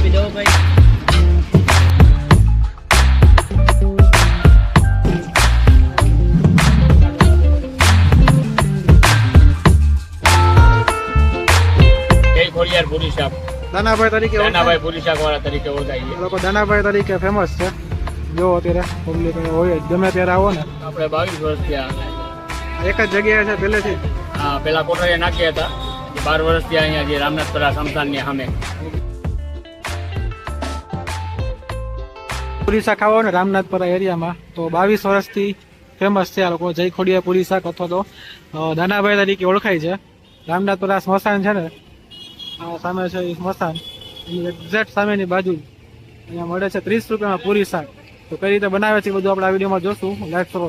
આપી દો ભાઈ ખોડિયાર પૂરી શાક દાનાભાઈ તરીકે. નાનાભાઈ પૂરી શાક વાળા તરીકે ઓળખાય એ લોકો દાનાભાઈ તરીકે ફેમસ છે. જો અત્યારે પબ્લિક હોય ગમે ત્યારે આવો ને. આપણે બાવીસ વર્ષ થયા એક જ જગ્યાએ છે પહેલેથી હા પેલા કોઠારીયા નાખ્યા હતા. બાર વર્ષથી અહીંયા જે રામનાથપરા સમસાનની સામે. પૂરી શાક ખાવા ને રામનાથપરા એરિયામાં, તો બાવીસ વર્ષથી ફેમસ છે આ લોકો જય ખોડિયા પૂરી શાક અથવા તો નાનાભાઈ તરીકે ઓળખાય છે. રામનાથપરા સ્મશાન છે ને, આ સામે છે એ સ્મશાન, એની એક્ઝેક્ટ સામેની બાજુ, અહીંયા મળે છે ત્રીસ રૂપિયામાં પૂરી શાક. તો કઈ રીતે બનાવે છે બધું આપણે આ વિડીયોમાં જોશું. લાઈક કરો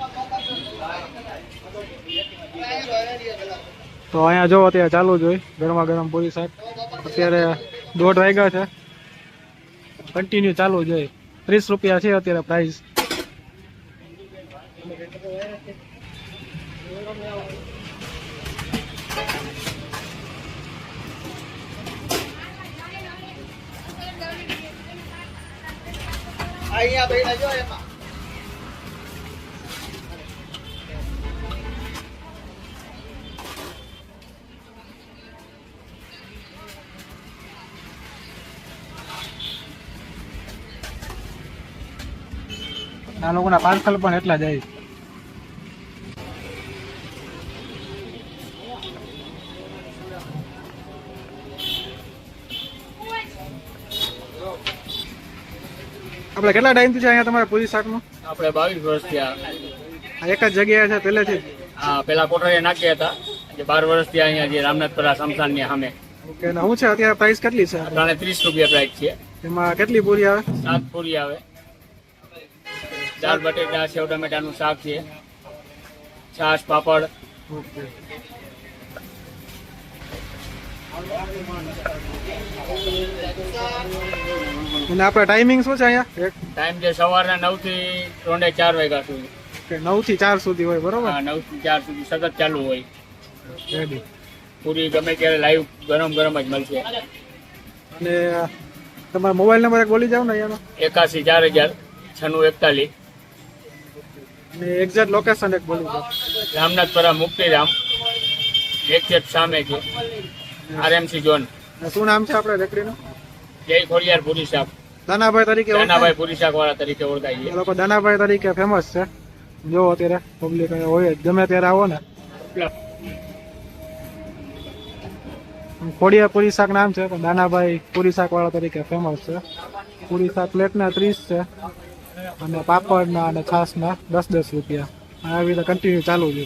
તો અહીંયા જો અત્યારે ચાલુ જ હોય, ગરમા ગરમ પૂરી શાક અત્યારે દોઢ વાગ્યા છે. કન્ટિન્યુ ચાલુ જ હોય. ત્રીસ રૂપિયા છે અત્યારે પ્રાઇસ અહીંયા બેઠા જો એમાં. આ લોકોના પાર્સલ પણ એટલા જાય આપણે કેટલા ટાઈમથી છે અહીંયા તમારે પૂરી શાકનું આપણે બાવીસ વર્ષ થયા. આ એક જ જગ્યાએ છે પહેલેથી હા પેલા કોઠારીયા નાખ્યા હતા. જે બાર વર્ષ થયા અહીંયા જે રામનાથપરા સમશાનની સામે. ઓકે ને હું છે અત્યારે પ્રાઇસ કેટલી છે? ત્રણે ત્રીસ રૂપિયા પ્રાઇસ છે. એમાં કેટલી પૂરી આવે? સાત પૂરી આવે. દાળ બટેટા સેવ ટમેટાનું શાક છે. છાશ પાપડ. અને આપણે ટાઈમિંગ શું છે અહીંયા? ટાઈમ છે સવારના નવથી ત્રણે ચાર વાગ્યા સુધી. નવથી ચાર સુધી હોય બરોબર? હા નવથી ચાર સુધી સતત ચાલુ હોય. પૂરી ગમે ત્યારે લાઈવ ગરમ ગરમ જ મળશે. અને તમારો મોબાઈલ નંબર એક બોલી જાવ ને અહીંયાનો. એકાસી ચાર હજાર છન્નું એકતાલીસ. અને એક્ઝેક્ટ લોકેશન એક બોલી જાવ રામનાથપરા મુક્તિધામ. એક્ઝેક્ટ સામે છે. આરએમસી ઝોન શું નામ છે આપણે રેકડીનું? જય ખોડિયાર પુરી શાક. દાનાભાઈ તરીકે દાનાભાઈ પુરી શાક વાળા તરીકે ઓળખાય છે. લોકો દાનાભાઈ તરીકે ફેમસ છે. જો અત્યારે પબ્લિક હોય ગમે ત્યારે આવો ને. ખોડિયા પુરી શાક નામ છે પણ દાનાભાઈ પુરી શાક વાળા તરીકે ફેમસ છે. પુરી શાક પ્લેટના ત્રીસ છે. અને પાપડના અને છાશના દસ દસ રૂપિયા. આવી રીતે કન્ટિન્યુ ચાલુ છે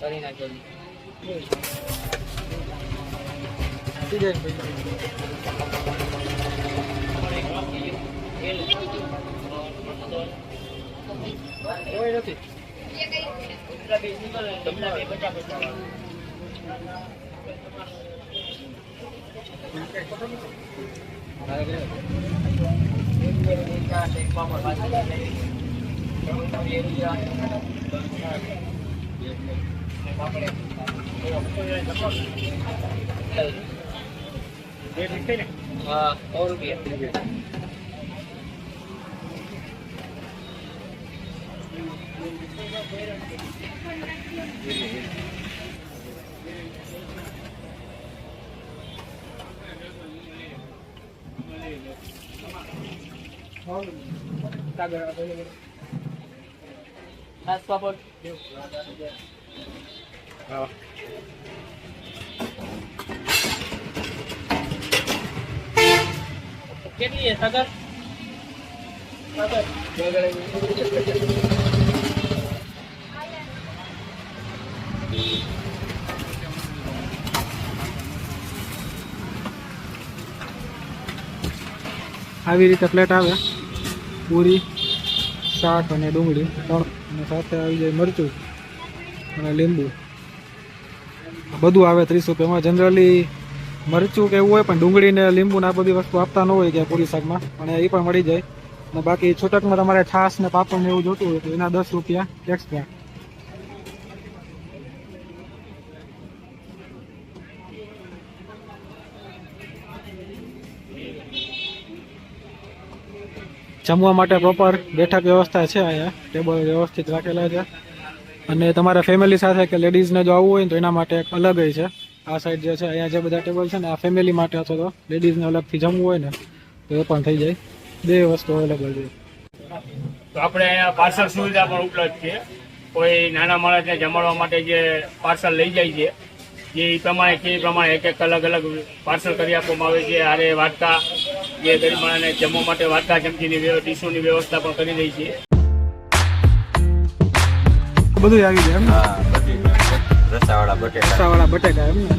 કરી નાખેલી કોઈ નથી હા સો રૂપિયા નાસ પાપડ કેટલી સાગર સાગર? આવી રીતે પ્લેટ આવે. પૂરી શાક અને ડુંગળી ત્રણ સાથે આવી જાય મરચું અને લીંબુ. બધું આવે ત્રીસ રૂપિયામાં જનરલી મરચું કે એવું હોય પણ ડુંગળી ને લીંબુ ને આ બધી વસ્તુ આપતા ન હોય કે પૂરી શાકમાં. પણ એ પણ મળી જાય. અને બાકી છૂટકમાં તમારે છાસ ને પાપડ ને એવું જોતું હોય તો એના દસ રૂપિયા એક્સ્ટ્રા જમવા માટે પ્રોપર બેઠક વ્યવસ્થા છે અહીંયા. ટેબલ વ્યવસ્થિત રાખેલા છે. અને તમારા ફેમિલી સાથે કે લેડીઝને જો આવવું હોય તો એના માટે એક અલગ છે. આ સાઈડ જે છે, અહીંયા જે બધા ટેબલ છે ને, આ ફેમિલી માટે અથવા તો લેડીઝને અલગથી જમવું હોય ને, તો એ પણ થઈ જાય. બે વસ્તુ અવેલેબલ છે તો આપણે અહીંયા પાર્સલ સુવિધા પણ ઉપલબ્ધ છે. કોઈ નાના માણસને જમાડવા માટે જે પાર્સલ લઈ જાય છે, જે પ્રમાણે કે પ્રમાણે એક એક અલગ અલગ પાર્સલ કરી આપવામાં આવે છે. આરે વાટકા જે ગરીબ માણસને જમવા માટે વાટકા ચમચીની વ્યવ- વ્યવસ્થા પણ કરી રહી છે. બધું આવી જાય એમ રસાવાળા બટેટા. રસાવાળા બટેકા એમ ને?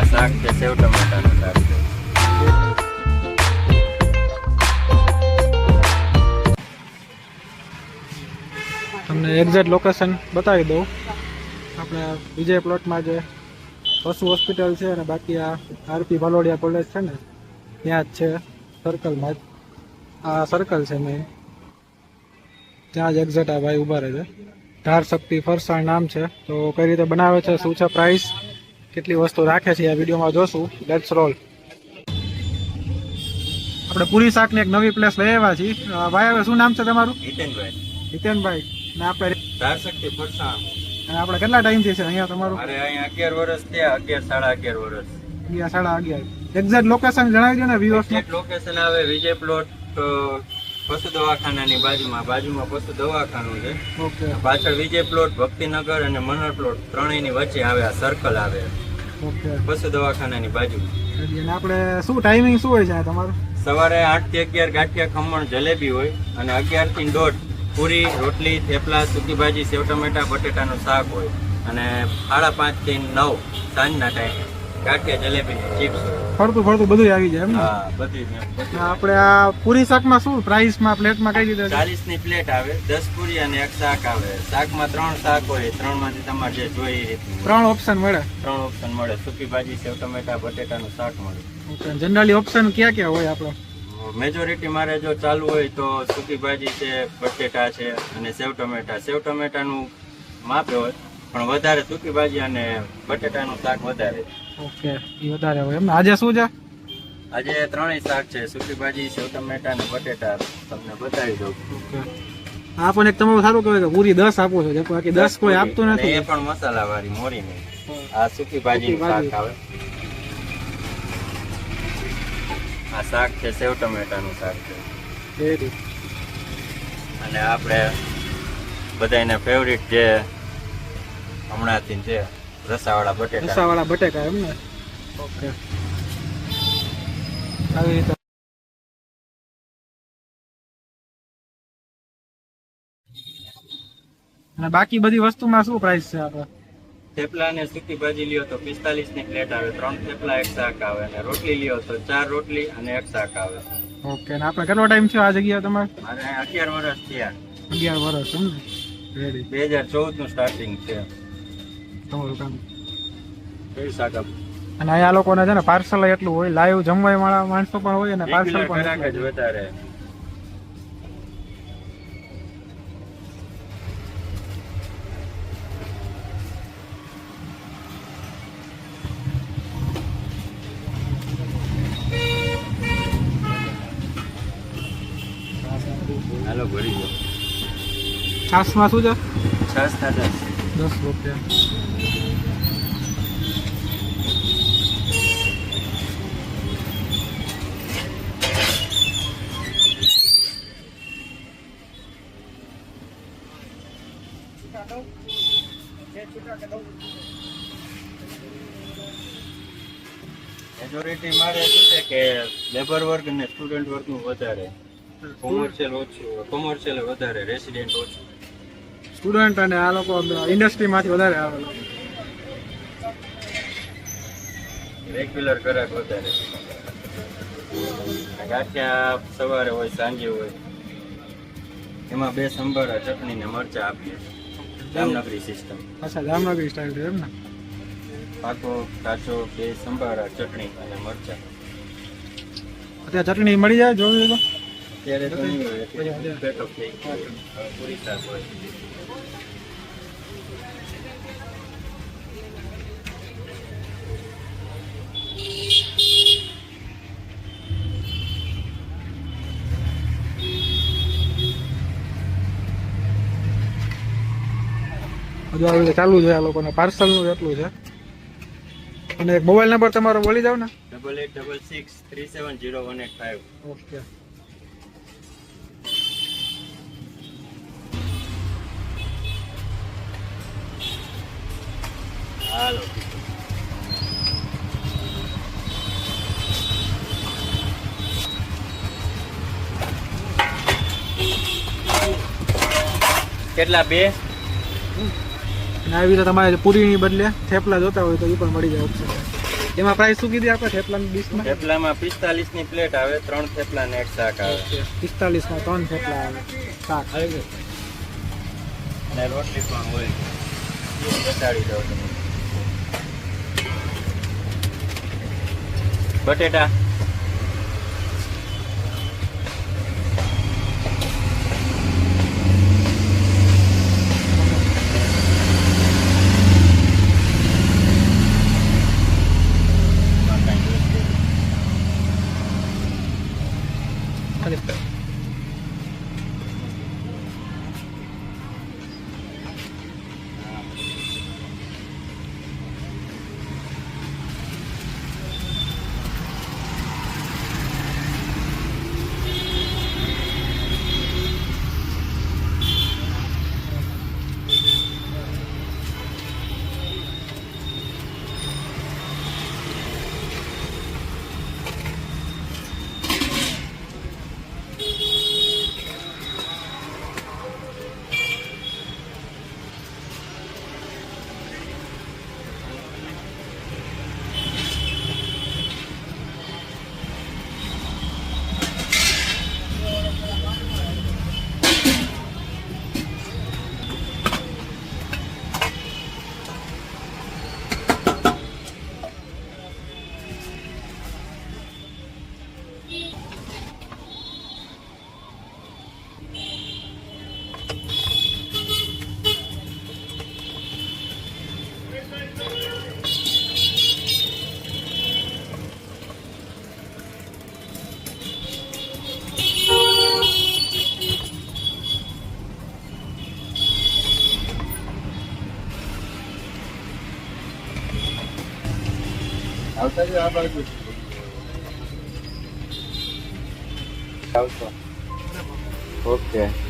આ શાક છે સેવ ટમેટાનું શાક છે. તમને એક્ઝેક્ટ લોકેશન બતાવી દઉં. આપણે વિજય પ્લોટમાં જે પશુ હોસ્પિટલ છે અને બાકી આ આરપી ભાલોડિયા કોલેજ છે ને ત્યાં જ છે સર્કલમાં જ. આ સર્કલ છે મેં ત્યાં જ એક્ઝેટ આ ભાઈ ઊભા રહે છે. ધાર શક્તિ ફરસાણ નામ છે. તો કઈ રીતે બનાવે છે શું છે પ્રાઇસ કેટલી વસ્તુ રાખે છે આ વિડીયોમાં જોશું. લેટ્સ રોલ આપણે પૂરી શાકની એક નવી પ્લેસ લઈ આવ્યા છીએ. ભાઈ હવે શું નામ છે તમારું? જીતેનભાઈ જીતેનભાઈ ને આપણે ધાર શક્તિ ફરસાણ. અને આપણે કેટલા ટાઈમથી છે અહીંયા તમારું? અરે અહીંયા અગિયાર વર્ષ થયા અગિયાર સાડા અગિયાર વર્ષ. અગિયાર સાડા અગિયાર એક્ઝેક્ટ લોકેશન જણાવી દો ને વ્યુઅર્સ લોકેશન આવે વિજય પ્લોટ પશુ દવાખાનાની બાજુમાં. બાજુમાં પશુ દવાખાનું છે. ઓકે. પાછળ વિજય પ્લોટ ભક્તિનગર અને મનર પ્લોટ ત્રણેયની વચ્ચે આવે આ સર્કલ આવે. ઓકે. પશુ દવાખાનાની બાજુમાં. આપણે શું ટાઈમિંગ શું હોય છે તમારું? સવારે આઠથી અગિયાર ગાંઠિયા ખમણ જલેબી હોય અને અગિયારથી દોઢ પૂરી રોટલી થેપલા સૂકી ભાજી સેવ ટમેટા બટેટાનું શાક હોય. અને સાડા પાંચથી નવ સાંજના ટાઈમે ગાંઠિયા જલેબી ચિપ્સ ફરતું ફરતું બધું આવી જાય એમ હા બધી આપણે આ પૂરી શાકમાં શું? પ્રાઇસમાં પ્લેટમાં કઈ છે? ચાલીસની પ્લેટ આવે દસ પૂરી અને એક શાક આવે. શાકમાં ત્રણ શાક હોય ત્રણમાંથી તમારે જે જોઈએ. ત્રણ ઓપ્શન મળે? ત્રણ ઓપ્શન મળે. સૂકી ભાજી સેવ ટમેટા બટેટાનું શાક મળે. જનરલી ઓપ્શન ક્યાં ક્યાં હોય આપણો મેજોરિટી મારે જો ચાલુ હોય તો સૂકી ભાજી છે બટેટા છે અને સેવ ટમેટા. સેવ ટમેટાનું માપે હોય. પણ વધારે સૂકી ભાજી અને બટેટાનું શાક વધારે ઓકે એ વધારે હોય એમ આજે શું છે? આજે ત્રણેય શાક છે સૂકી ભાજી સેવ ટમેટા અને બટેટા. તમને બતાવી દઉં. ઓકે. આ પણ એક તમારું સારું કહેવાય કે પૂરી દસ આપો છો. બાકી દસ કોઈ આપતું નથી. એ પણ મસાલા વાળી મોરી ને. આ સૂકી ભાજી. શાક આવે. આ શાક છે સેવ ટમેટાનું શાક છે. અને આપણે બધાને ફેવરિટ જે હમણાંથી છે રસાવાળા બટેકા રસાવાળા બટેકા એમ ને ઓકે. આવી રીતે અને બાકી બધી વસ્તુમાં શું પ્રાઇસ છે આપણે થેપલા અને સૂકી ભાજી લ્યો તો પિસ્તાલીસની પ્લેટ આવે ત્રણ થેપલા એક શાક આવે અને રોટલી લ્યો તો ચાર રોટલી અને એક શાક આવે. ઓકે ને આપણે કેટલો ટાઈમ છે આ જગ્યા તમારે? મારે અગિયાર વર્ષ થયા. અગિયાર વર્ષ એમ ને? બે હજાર ચૌદનું સ્ટાર્ટિંગ છે. તમારું કામ. કેવી શાક આપું? અને અહીંયા લોકોને છે ને પાર્સલ એટલું હોય લાઈવ જમવા વાળા માણસો પણ હોય અને પાર્સલ પણ વધારે. હાલો ભરી ગયો છાસમાં શું છે? છાસ દસ દસ રૂપિયા. લેબર વર્ગ અને સ્ટુડન્ટ વર્ગનું વધારે. કોમર્શિયલ ઓછું કોમર્શિયલ વધારે રેસિડેન્ટ ઓછું. સ્ટુડન્ટ અને આ લોકો ઇન્ડસ્ટ્રીમાંથી વધારે આવે. રેગ્યુલર ગ્રાહક વધારે. ગાંઠિયા સવારે હોય સાંજે હોય. એમાં બે સંભારા ચટણી ને મરચા આપીએ. જામનગરી સિસ્ટમ અચ્છા જામનગરી સ્ટાઇલ એમ ને? પાકો કાચો બે સંભારા ચટણી અને મરચા. અત્યારે ચટણી મળી જાય જોવી તો? ત્યારે તો નહીં હોય એટલે પેટો થઈ ગયો. પૂરી શાક હોય. બધું આવી ચાલુ છે આ લોકોને પાર્સલનું એટલું છે. અને એક મોબાઈલ નંબર તમારો બોલી જાવ ને. Double eight double six three seven zero one eight five okay. Hello. કેટલા બે? આવી રીતે તમારે પૂરીની બદલે થેપલા જોતા હોય તો એ પણ મળી જાય ઓપ્શન એમાં પ્રાઇસ શું કીધી આપણે થેપલાની ડીશમાં થેપલામાં પિસ્તાલીસની પ્લેટ આવે ત્રણ થેપલા ને એક શાક આવે. પિસ્તાલીસમાં ત્રણ થેપલા આવે. શાક. અને રોટલી પણ હોય. એ બતાડી દઉં બટેટા. કરી આ બાજુ ઓકે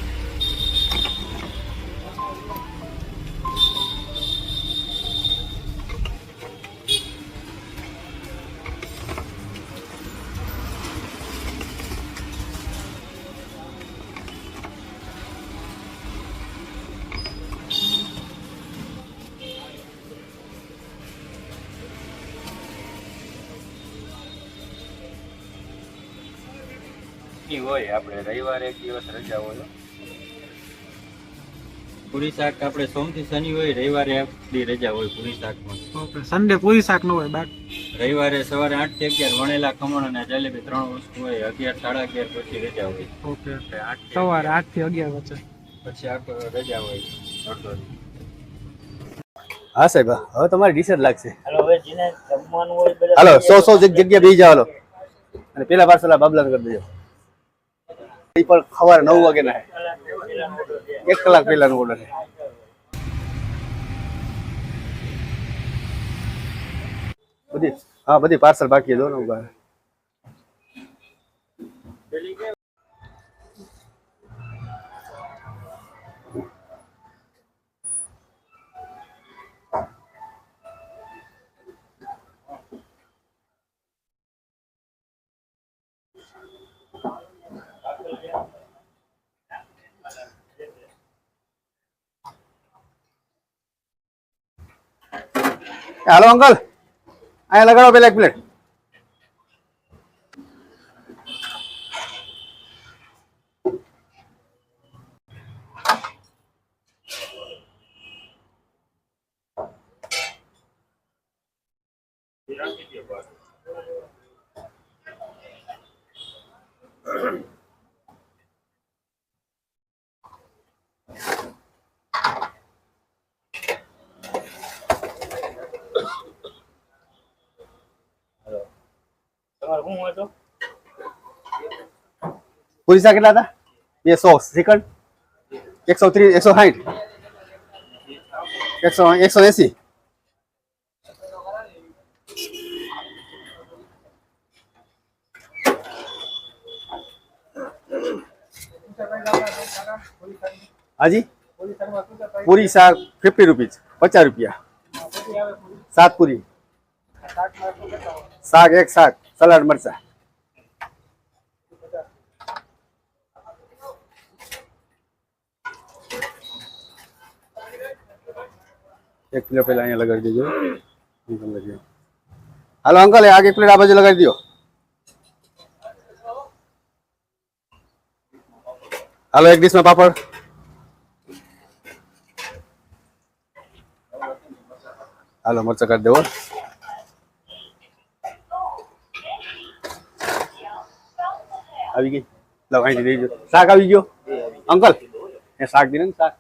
હોય આપણે રવિવારે એક દિવસ રજા હોય. પૂરી શાક આપણે સોમથી શનિ હોય રવિવારે આપણી રજા હોય પૂરી શાકમાં. ઓકે સન્ડે પૂરી શાક ન હોય બાકી? રવિવારે સવારે આઠથી અગિયાર વણેલા ખમણ અને જલેબી ત્રણ વસ્તુ હોય અગિયાર સાડા અગિયાર પછી રજા હોય. ઓકે સવારે આઠથી અગિયાર વચ્ચે. પછી આખો રજા હોય. અડધો હા સાહેબ હવે તમારી ડીશ જ લાગશે. હાલો હવે જેને જમવાનું હોય બધા હાલો સો સો જગ- જગ્યા બેસી જાવ હાલો અને પેલા પાર્સલ બાબલા કરી દેજો. પણ સવારે નવ વાગે ના એક કલાક પહેલાનો ઓર્ડર બધી, હા, બધી પાર્સલ બાકી દો ને હાલો અંકલ અહીંયા લગાડો પેલા એક પ્લેટ તમારે શું હોય તો? પૂરી શાક કેટલા હતા? બે સો સેકન્ડ એકસો ત્રીસ એકસો સાઠ એકસો એકસો એસી. હાજી? પૂરી શાક ફિફ્ટી રૂપીઝ પચાસ રૂપિયા. સાત પૂરી. શાક એક શાક. સલાડ મરચા. એક પ્લેટ પેલા અહીંયા લગાડી દેજો. લગાડી. હાલો, અંકલ આગ એક પ્લેટ આ બાજુ લગાડી દો હાલો, એક ડીશમાં પાપડ. હાલો, મરચા કાઢી દેવો. આવી ગઈ. લાવ અહીંથી દેજો શાક આવી ગયો? અંકલ, એ શાક દીને ને શાક.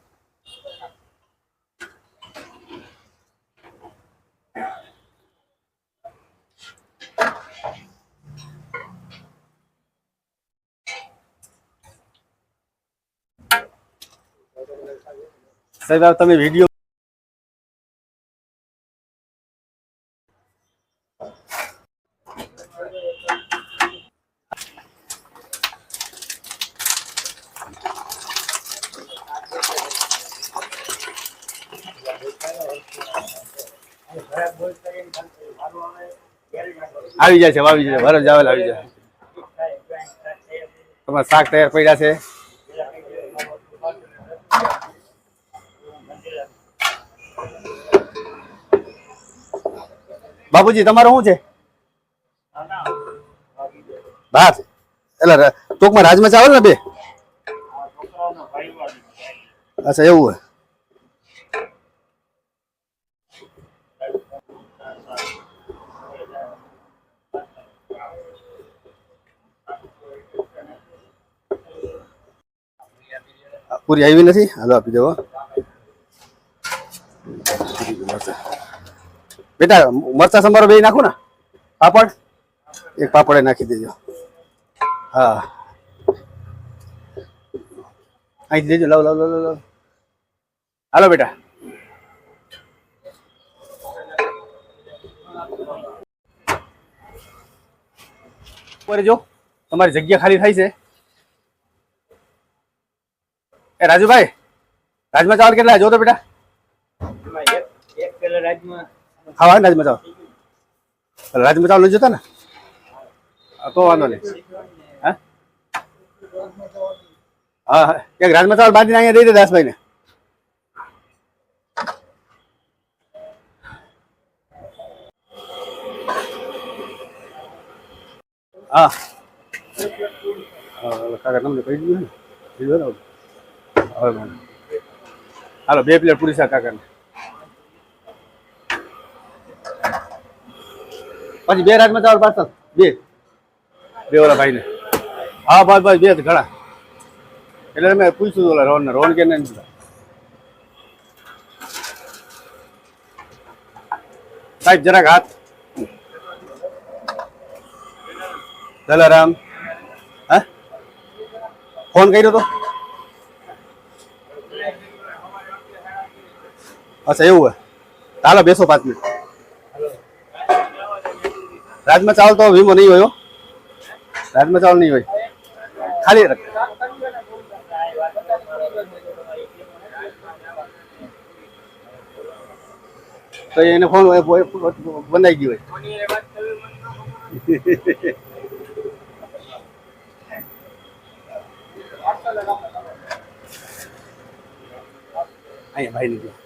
સાહેબ તમે વીડિયો આવી જાય છે આવી જાય ભરત જાવેલ આવી જાય. તમારા શાક તૈયાર પડ્યા છે. બાપુજી, તમારું શું છે? ભાત. એટલે ટૂંકમાં રાજમાં ચાવલ ને બે? અચ્છા, એવું હોય. પૂરી આવી નથી? હાલો આપી દેવો. બેટા મરચા સંભારો બે નાખું ને? પાપડ? એક પાપડ નાખી દેજો. હા. અહીં દેજો. લાવ લાવ લાવ લાવ, હાલો બેટા. જો. તમારી જગ્યા ખાલી થાય છે. એ રાજુભાઈ રાજમા ચાવલ કેટલા? જો તો બેટા. હા રાજમાં ચાવલ રાજમા ચાવલ લઈ જોતા ને? તો વાંધો નહીં. હા? હા. એક રાજમા ચાવલ બાંધીને અહીંયા દઈ દે દાસભાઈ ને હા. હા, કાકા તમને કહી દીધું ને? કીધું ને? હવે મને હાલો બે પ્લેટ પૂરી શાક કાકાને. પછી બે રાજમાં ચાવલ પાર્સલ? બે. બે ઓલા ભાઈને. હા બસ બસ બે ઘણા. એટલે મેં પૂછ્યું ઓલા રોહન ને રોહન કે નહીં? સાહેબ જરાક હાથ. દલારામ. હા? ફોન કર્યો તો? અચ્છા, એવું હોય. ચાલો બેસો પાંચ મિનિટ. રાજમાં ચાવલ તો વીમો નહીં હોય રાજમા ચાવલ નહીં હોય. ખાલી. તો એને ફોન બનાવી ગયો હોય. અહીંયા ભાઈ નીકળ્યો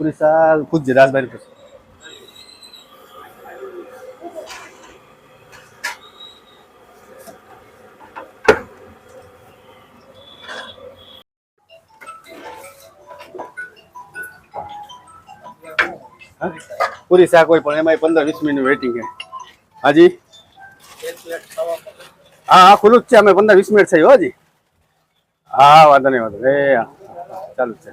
પૂરી સાલ પૂછજે રાજભાઈ પૂછ? પૂરી શાક હોય પણ એમાં પંદર વીસ મિનિટ વેટિંગ છે હાજી હા હા, ખુલ્લું જ છે, અમે પંદર, વીસ મિનિટ થઈ હજી. હા, વાંધો નહીં, વાંધો. એ ચાલુ છે.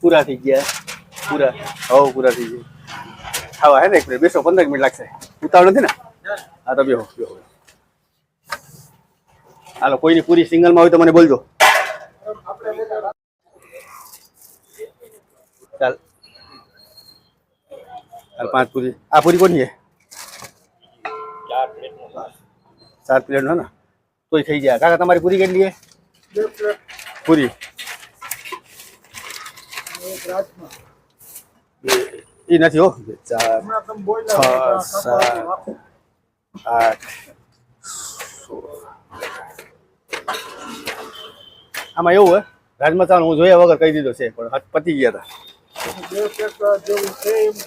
પૂરા થઈ ગયા, પૂરા. હવ, પૂરા થઈ ગયા. ખાવા હે ને એક મિનિટ બેસો, પંદર મિનિટ લાગશે. ઉતાવળ નથી ને? હા, તો બેહો બેહો. હાલો, કોઈની પૂરી સિંગલમાં હોય તો મને બોલજો. ચાલ. ચાલ, પાંચ પૂરી. આ પૂરી કોની છે? ચાર પ્લેટ નો તોય થઈ જાય. કાકા તમારી પૂરી કેટલી છે? પૂરી? એ નથી હો. ચાર છ સાત આઠ આમાં એવું હોય રાજમા ચાવલ હું જોયા વગર કહી દીધો છે પણ પતી ગયા હતા.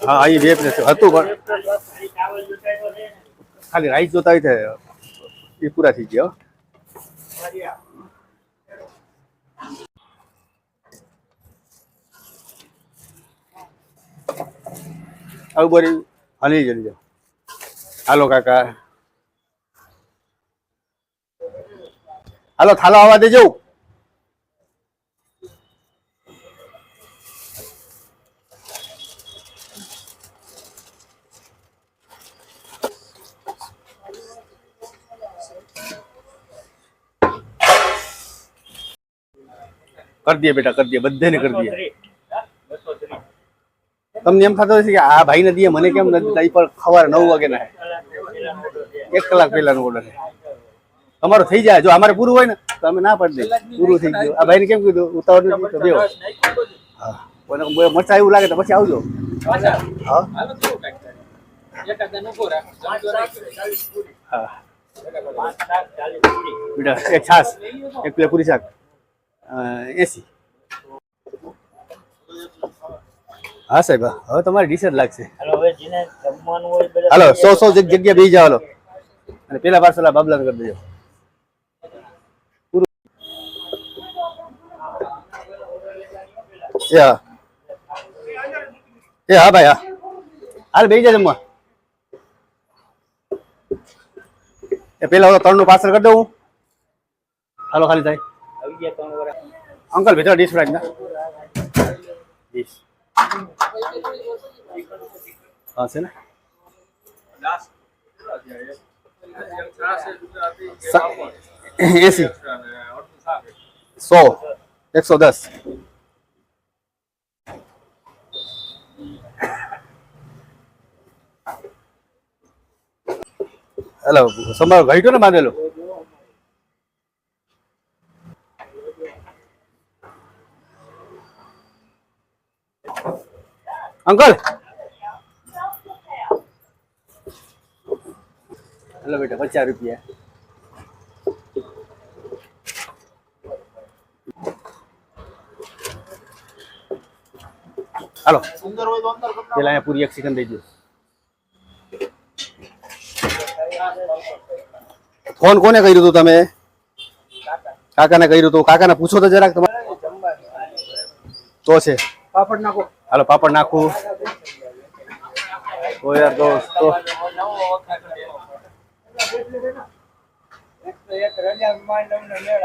હા એ બે પ્લેટ હતું પણ. ખાલી રાઈસ જોતા હોય એ પૂરા થઈ ગયા આવું બોરી હાલી જલ્દી જાઓ. હાલો કાકા. હાલો, થાલો આવવા દેજો. કરી દે બેટા કરી દે બધાને કરી દે. ત્રીસ. હા? બસો ત્રીસ. તમને એમ થતો હશે કે આ ભાઈ નથી મને કેમ નથી દીધા? પણ સવારે નવ વાગે ના. એક કલાક પહેલાનો ઓર્ડર છે. તમારો થઈ જાય. જો અમારે પૂરું હોય ને તો અમે ના પાડી દઈએ. પૂરું થઈ ગયું. આ ભાઈને કેમ કીધું? ઉતાવળ નથી તો બેહો. હા. મરચા એવું લાગે તો પછી આવજો. હા. હા. બેટા એક છાસ એક પ્લે પૂરી શાક. એસી. હા સાહેબ હવે તમારી ડીશ લાગશે. હાલો સો સો જગ- જગ્યા બે જાઓ હાલો. અને પેલા પાર્સલ બાબલા કરી દેજો. એ હા. ભાઈ હા. હાલ બે જાય જમવા. એ પેલા ત્રણનું પાર્સલ કરી દઉં હાલો ખાલી થાય. અંકલ ભેટો ડીશ ફ્રાઈડ ના. ડીશ હા, છે ને? એસી. સો. એકસો દસ. હેલો સમાર ઘટ્યો ને બાંધેલો. અંકલ. હેલો બેટા પચાસ રૂપિયા. હાલો. પેલા અહીંયા પૂરી એક સેકન્ડ દઉં ફોન કોને કર્યું હતું તમે? કાકાને કર્યું હતું કાકાને પૂછો તો જરાક તમારે. તો છે. પાપડ નાખો. હાલો પાપડ નાખું. તો યાર તો તો એક રજા માંડ અમને મેળ